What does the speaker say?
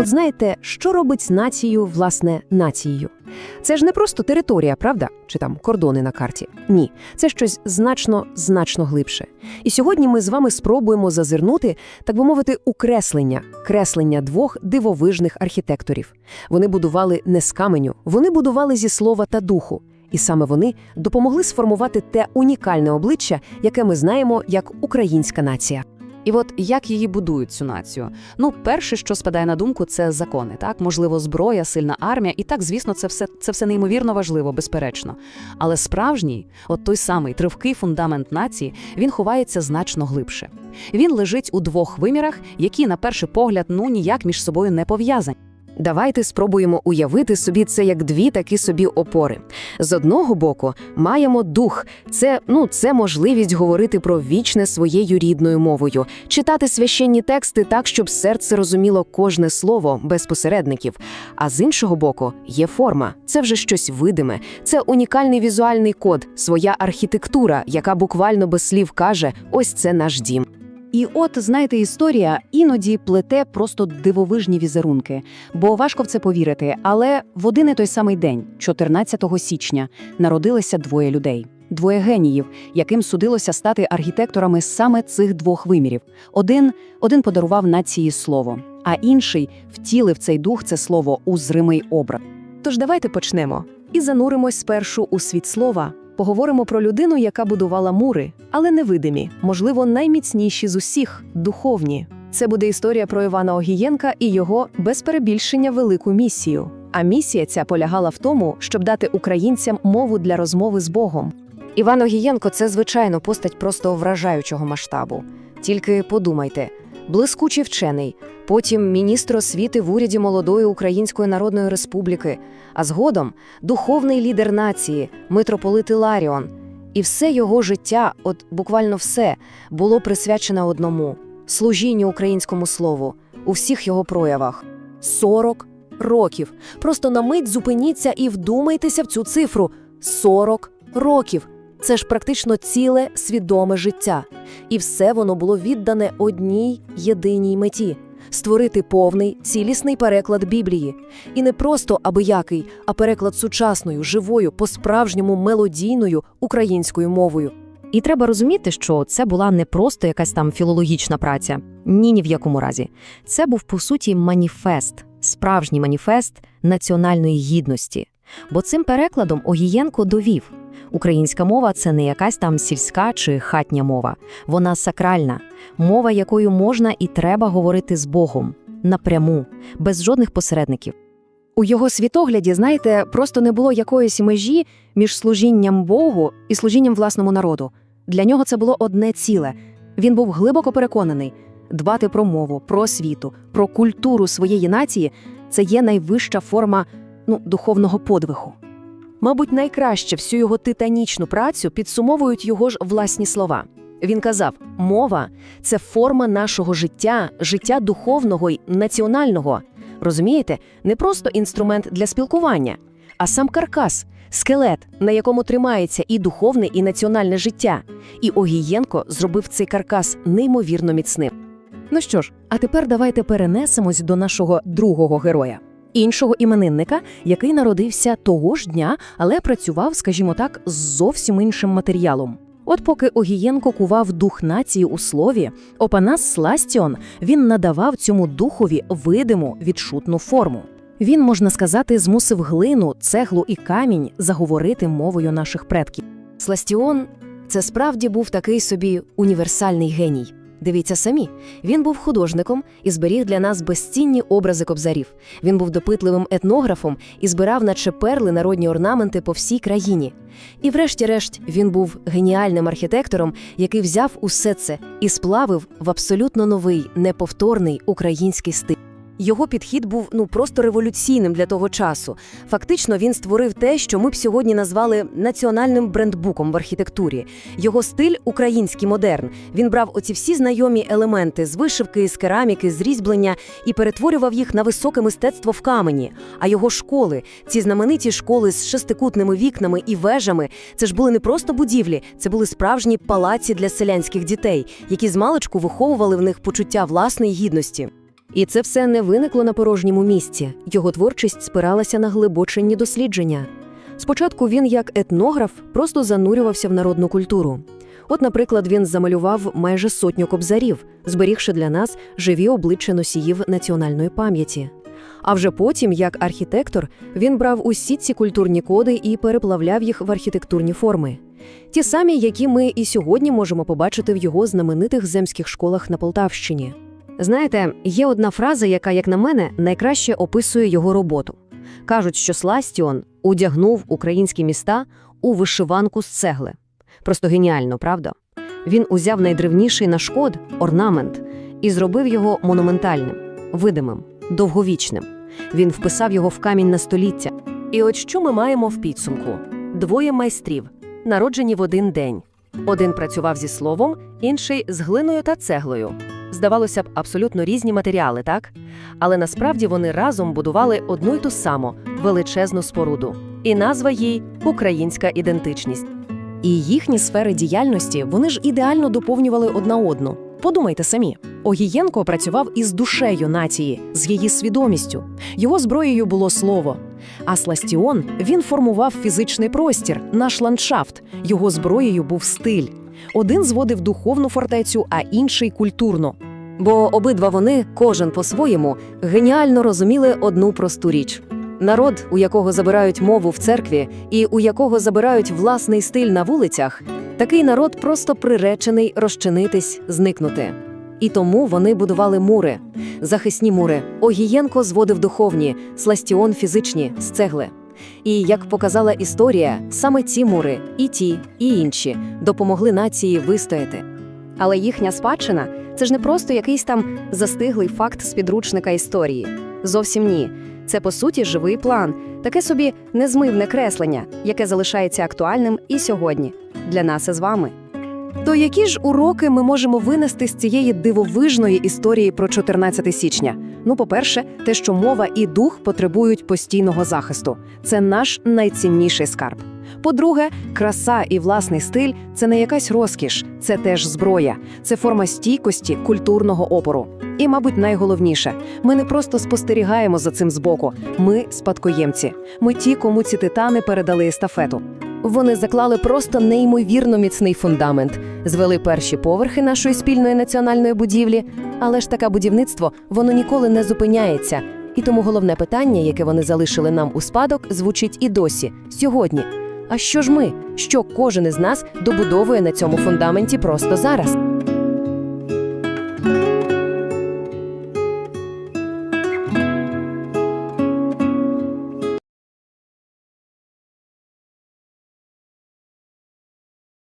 От знаєте, що робить націю, власне, нацією? Це ж не просто територія, правда? Чи там кордони на карті? Ні, це щось значно, значно глибше. І сьогодні ми з вами спробуємо зазирнути, так би мовити, у креслення, креслення двох дивовижних архітекторів. Вони будували не з каменю, вони будували зі слова та духу. І саме вони допомогли сформувати те унікальне обличчя, яке ми знаємо як українська нація. І от як її будують цю націю? Ну, перше, що спадає на думку, це закони. Так, можливо, зброя, сильна армія, і так, звісно, це все це все неймовірно важливо, безперечно. Але справжній, от той самий тривкий фундамент нації, він ховається значно глибше. Він лежить у двох вимірах, які, на перший погляд, ну ніяк між собою не пов'язані. Давайте спробуємо уявити собі це як дві такі собі опори. З одного боку, маємо дух. Це ну це можливість говорити про вічне своєю рідною мовою, читати священні тексти так, щоб серце розуміло кожне слово без посередників. А з іншого боку, є форма. Це вже щось видиме. Це унікальний візуальний код, своя архітектура, яка буквально без слів каже: ось це наш дім. І от, знаєте, історія іноді плете просто дивовижні візерунки, бо важко в це повірити. Але в один і той самий день, 14 січня, народилися двоє людей. Двоє геніїв, яким судилося стати архітекторами саме цих двох вимірів. Один один подарував нації слово, а інший втілив цей дух це слово у зримий образ. Тож давайте почнемо і зануримось спершу у світ слова. Поговоримо про людину, яка будувала мури, але невидимі, можливо, найміцніші з усіх духовні. Це буде історія про Івана Огієнка і його без перебільшення велику місію. А місія ця полягала в тому, щоб дати українцям мову для розмови з Богом. Іван Огієнко це звичайно постать просто вражаючого масштабу. Тільки подумайте, блискучий вчений, потім міністр освіти в уряді молодої Української Народної Республіки, а згодом духовний лідер нації, митрополит Іларіон. І все його життя, от буквально все, було присвячено одному служінню українському слову у всіх його проявах. 40 років. Просто на мить зупиніться і вдумайтеся в цю цифру: 40 років. Це ж практично ціле свідоме життя. І все воно було віддане одній єдиній меті створити повний, цілісний переклад Біблії. І не просто абиякий, а переклад сучасною, живою, по-справжньому мелодійною українською мовою. І треба розуміти, що це була не просто якась там філологічна праця, ні ні в якому разі. Це був по суті маніфест, справжній маніфест національної гідності. Бо цим перекладом Огієнко довів. Українська мова це не якась там сільська чи хатня мова, вона сакральна, мова, якою можна і треба говорити з Богом напряму, без жодних посередників. У його світогляді, знаєте, просто не було якоїсь межі між служінням Богу і служінням власному народу. Для нього це було одне ціле. Він був глибоко переконаний, дбати про мову, про освіту, про культуру своєї нації це є найвища форма ну, духовного подвигу. Мабуть, найкраще всю його титанічну працю підсумовують його ж власні слова. Він казав: мова це форма нашого життя, життя духовного й національного. Розумієте, не просто інструмент для спілкування, а сам каркас, скелет, на якому тримається і духовне, і національне життя. І Огієнко зробив цей каркас неймовірно міцним. Ну що ж, а тепер давайте перенесемось до нашого другого героя. Іншого іменинника, який народився того ж дня, але працював, скажімо так, з зовсім іншим матеріалом. От поки Огієнко кував дух нації у слові, Опанас Сластіон він надавав цьому духові видиму відчутну форму. Він, можна сказати, змусив глину, цеглу і камінь заговорити мовою наших предків. Сластіон це справді був такий собі універсальний геній. Дивіться самі, він був художником і зберіг для нас безцінні образи кобзарів. Він був допитливим етнографом і збирав наче перли народні орнаменти по всій країні. І, врешті-решт, він був геніальним архітектором, який взяв усе це і сплавив в абсолютно новий, неповторний український стиль. Його підхід був ну просто революційним для того часу. Фактично, він створив те, що ми б сьогодні назвали національним брендбуком в архітектурі. Його стиль український модерн. Він брав оці всі знайомі елементи з вишивки, з кераміки, з різьблення і перетворював їх на високе мистецтво в камені. А його школи, ці знамениті школи з шестикутними вікнами і вежами, це ж були не просто будівлі, це були справжні палаці для селянських дітей, які з маличку виховували в них почуття власної гідності. І це все не виникло на порожньому місці. Його творчість спиралася на глибоченні дослідження. Спочатку він, як етнограф, просто занурювався в народну культуру. От, наприклад, він замалював майже сотню кобзарів, зберігши для нас живі обличчя носіїв національної пам'яті. А вже потім, як архітектор, він брав усі ці культурні коди і переплавляв їх в архітектурні форми. Ті самі, які ми і сьогодні можемо побачити в його знаменитих земських школах на Полтавщині. Знаєте, є одна фраза, яка, як на мене, найкраще описує його роботу. Кажуть, що Сластіон удягнув українські міста у вишиванку з цегли. Просто геніально, правда? Він узяв найдревніший наш код – орнамент, і зробив його монументальним, видимим, довговічним. Він вписав його в камінь на століття. І от що ми маємо в підсумку: двоє майстрів, народжені в один день. Один працював зі словом, інший з глиною та цеглою. Здавалося б, абсолютно різні матеріали, так? Але насправді вони разом будували одну й ту саму величезну споруду. І назва їй українська ідентичність. І їхні сфери діяльності вони ж ідеально доповнювали одна одну. Подумайте самі. Огієнко працював із душею нації, з її свідомістю. Його зброєю було слово. А Сластіон він формував фізичний простір, наш ландшафт. Його зброєю був стиль. Один зводив духовну фортецю, а інший культурну. Бо обидва вони, кожен по-своєму, геніально розуміли одну просту річ. Народ, у якого забирають мову в церкві і у якого забирають власний стиль на вулицях, такий народ просто приречений розчинитись, зникнути. І тому вони будували мури, захисні мури. Огієнко зводив духовні, Сластіон фізичні з цегли. І як показала історія, саме ці мури, і ті, і інші, допомогли нації вистояти. Але їхня спадщина це ж не просто якийсь там застиглий факт з підручника історії. Зовсім ні. Це по суті живий план, таке собі незмивне креслення, яке залишається актуальним і сьогодні для нас із вами. То які ж уроки ми можемо винести з цієї дивовижної історії про 14 січня? Ну, по-перше, те, що мова і дух потребують постійного захисту. Це наш найцінніший скарб. По-друге, краса і власний стиль це не якась розкіш, це теж зброя, це форма стійкості культурного опору. І, мабуть, найголовніше, ми не просто спостерігаємо за цим збоку. Ми спадкоємці. Ми ті, кому ці титани передали естафету. Вони заклали просто неймовірно міцний фундамент, звели перші поверхи нашої спільної національної будівлі, але ж таке будівництво воно ніколи не зупиняється. І тому головне питання, яке вони залишили нам у спадок, звучить і досі сьогодні. А що ж ми? Що кожен із нас добудовує на цьому фундаменті просто зараз?